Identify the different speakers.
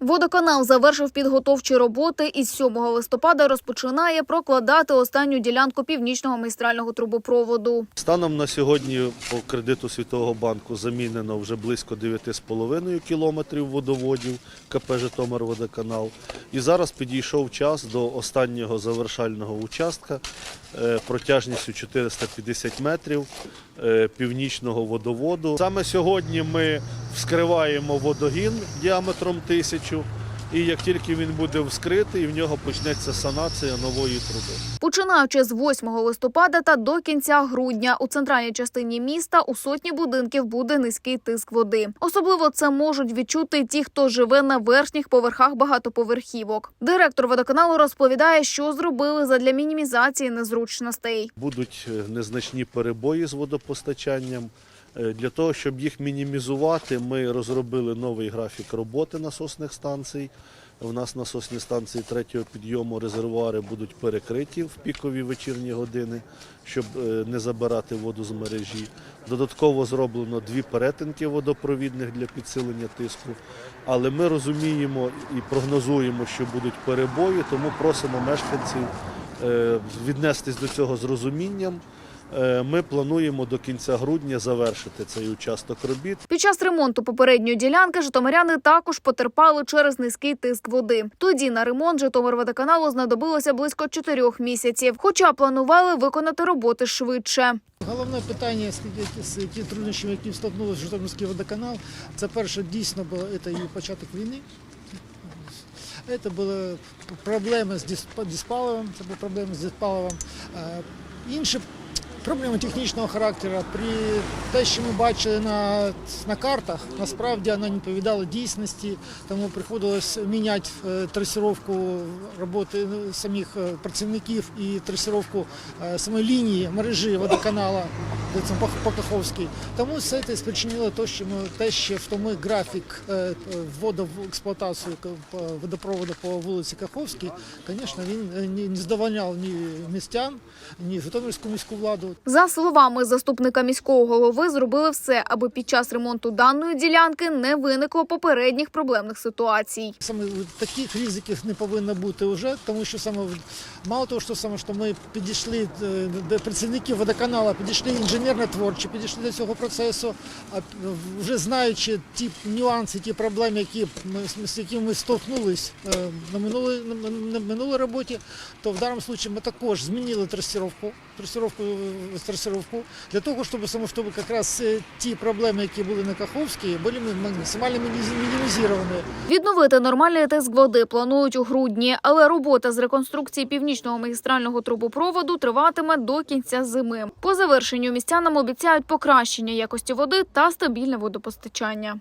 Speaker 1: Водоканал завершив підготовчі роботи і з 7 листопада розпочинає прокладати останню ділянку північного магістрального трубопроводу.
Speaker 2: Станом на сьогодні по кредиту Світового банку замінено вже близько 9,5 кілометрів водоводів КП «Житомирводоканал». І зараз підійшов час до останнього завершального участка е, протяжністю 450 метрів е, північного водоводу. Саме сьогодні ми вскриваємо водогін діаметром 1000 і як тільки він буде вскритий, в нього почнеться санація нової труби.
Speaker 1: Починаючи з 8 листопада та до кінця грудня у центральній частині міста у сотні будинків буде низький тиск води. Особливо це можуть відчути ті, хто живе на верхніх поверхах багатоповерхівок. Директор водоканалу розповідає, що зробили задля мінімізації незручностей.
Speaker 2: Будуть е, незначні перебої з водопостачанням. Е, Для того, щоб їх мінімізувати, ми розробили новий графік роботи насосних станцій. У нас насосні станції третього підйому резервуари будуть перекриті в пікові вечірні години, щоб е, не забирати воду з мережі. Додатково зроблено дві перетинки водопровідних для підсилення тиску. Але ми розуміємо і прогнозуємо, що будуть перебої, тому просимо мешканців е, віднестись до цього з розумінням. Е, Ми плануємо до кінця грудня завершити цей участок робіт.
Speaker 1: Під час ремонту попередньої ділянки житомиряни також потерпали через низький тиск води. Тоді на ремонт Житомирводоканалу знадобилося близько чотирьох місяців, хоча планували виконати роботи швидше.
Speaker 3: Головне питання, з- з ті труднощами, які столкнулися Житомирський водоканал, це перше дійсно було це і початок війни. Це були проблеми з диспаливом, це були проблеми з диспаливом. Е, Інші проблеми технічного характеру. При те, що ми бачили на, на картах, насправді вона не відповідала дійсності, тому приходилось міняти е, трасировку роботи е, самих е, працівників і трасировку самої лінії мережі водоканала де це по- по Каховській. Тому все це спричинило те, що ми те, що в тому графік е, вводу в експлуатацію водопроводу по вулиці Каховській, звісно, він е, не задовольняв ні містян, ні Житомирську міську владу.
Speaker 1: За словами заступника міського голови, зробили все, аби під час ремонту даної ділянки не виникло попередніх проблемних ситуацій.
Speaker 3: Саме таких ризиків не повинно бути вже, тому що саме мало того, що саме що ми підійшли е, до працівників водоканалу, підійшли інженерно творчі, підійшли до цього процесу, вже знаючи ті нюанси, ті проблеми, які ми з якими ми столкнулись е, на минулій на, минулій роботі, то в даному випадку ми також змінили трасировку, трасировку, трасировку для того, щоб саме щоб якраз е, ті проблеми, які були на Каховській, були максимально мінімізовані.
Speaker 1: Відновити нормальний тиск води планують у грудні, але робота з реконструкції північного магістрального трубопроводу триватиме до кінця зими. По завершенню містянам обіцяють покращення якості води та стабільне водопостачання.